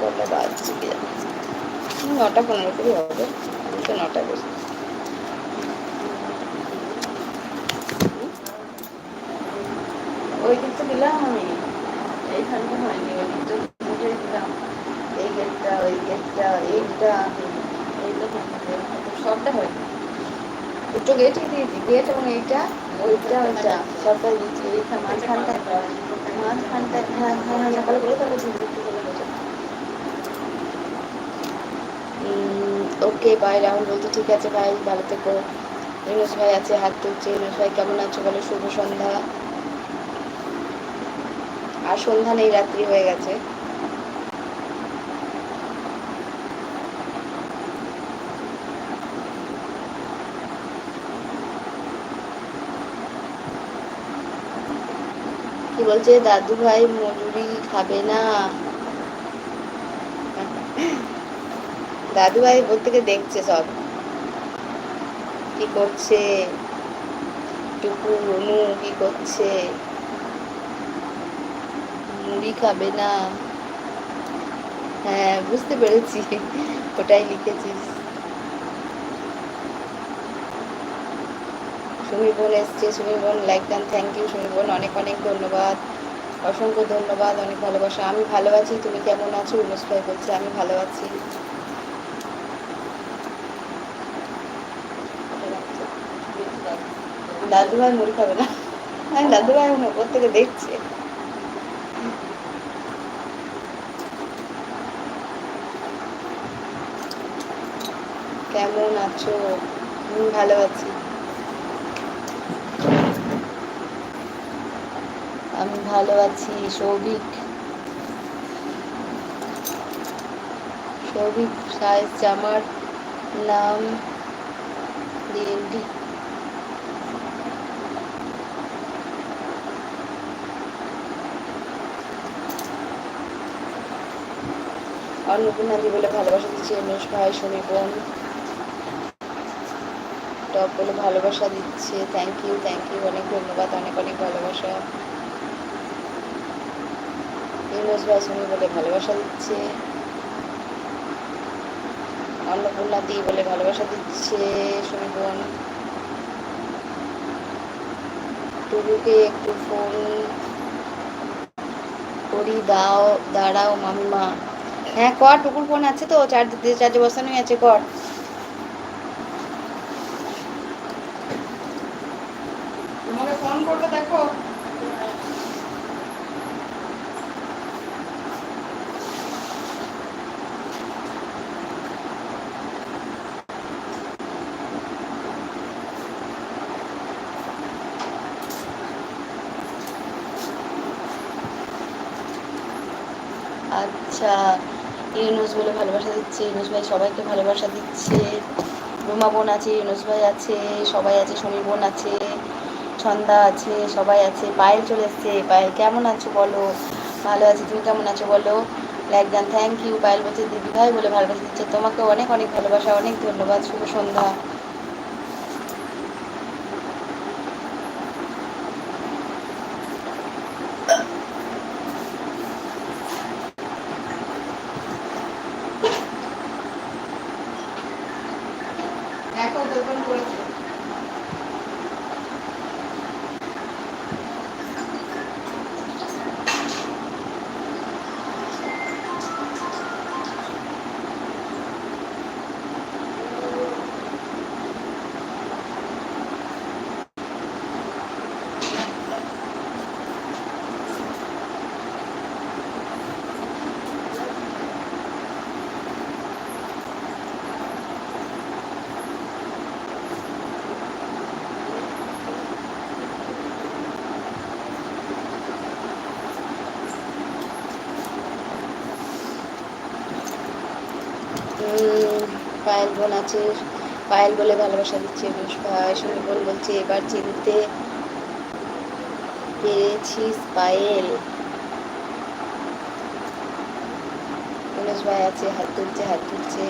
কটা বাজছে নটা পনেরো করে হবে তো নটা বেজে ওই কিন্তু দিলাম আমি এইখানটা হয়নি ওই কিন্তু দিলাম এই গেটটা ওই গেটটা এইটা এইটা সবটা হয়নি দুটো গেটই দিয়েছি গেট এবং এইটা ওইটা ওইটা এইখান মাঝখানটা মাঝখানটা হ্যাঁ হ্যাঁ হ্যাঁ সকালে বলে তাহলে ওকে ভাই রাহুল বলতে ঠিক আছে ভাই ভালো থেকো। ইউনুস ভাই আছে, হাত তুলছে। ভাই, কেমন আছো বলে? শুভ সন্ধ্যা। আর সন্ধ্যা নেই, রাত্রি হয়ে গেছে। কি বলছে, দাদু ভাই মজুরি খাবে না। দাদু ভাই বলতে থেকে দেখছে সব। কি করছে? টুকু রনু কি করছে? মুড়ি খাবে না। হ্যাঁ বুঝতে পেরেছি। ওটাই লিখেছিস। সুমির বোন এসছে সুমির বোন লাইক দেন থ্যাংক ইউ সুমির বোন অনেক অনেক ধন্যবাদ, অসংখ্য ধন্যবাদ, অনেক ভালোবাসা। আমি ভালো আছি, তুমি কেমন আছো? উমেশ ভাই বলছে, আমি ভালো আছি। দাদু ভাই মুড়ি খাবে না। হ্যাঁ দাদু ভাই ওপর থেকে দেখছে। কেমন আছো? ভালো আছি। আমি ভালো আছি, সৌভিক। সৌভিক সাইজ জামার নাম ডিএনডি অন্নপূর্ণাদি বলে ভালোবাসা দিচ্ছে এমএস ভাই শনি বোন। টপ বলে ভালোবাসা দিচ্ছে। থ্যাংক ইউ থ্যাংক ইউ অনেক ধন্যবাদ, অনেক অনেক ভালোবাসা। ইউনুস ভাই বলে ভালোবাসা দিচ্ছে। অন্নপূর্ণা দি বলে ভালোবাসা দিচ্ছে শনি বোন টুকুকে একটু ফোন করি, দাও, দাঁড়াও মাম্মা। হ্যাঁ কর, টুকুর ফোন আছে তো চার্জ চার্জে বসানোই আছে, কর তোমাকে ফোন করবে দেখো আচ্ছা ইউনুস বলে ভালোবাসা দিচ্ছে, ইউনুস ভাই সবাইকে ভালোবাসা দিচ্ছে। রুমা বোন আছে, ইউনুস ভাই আছে, সবাই আছে সমীর বোন আছে, ছন্দা আছে, সবাই আছে, পায়েল চলে এসছে। পায়েল, কেমন আছো বলো? ভালো আছি, তুমি কেমন আছো বলো? একজন থ্যাংক ইউ পায়েল বলছে, দিদি ভাই বলে ভালোবাসা দিচ্ছে। তোমাকে অনেক অনেক ভালোবাসা, অনেক ধন্যবাদ। শুভ সন্ধ্যা। দোকান করেছে পায়েল বোন আছে পায়েল বলে ভালোবাসা দিচ্ছে সুমি বোন বলছে, এবার চিনতে পেরেছিস পায়েল? গণেশ ভাই আছে, হাত তুলছে হাত তুলছে।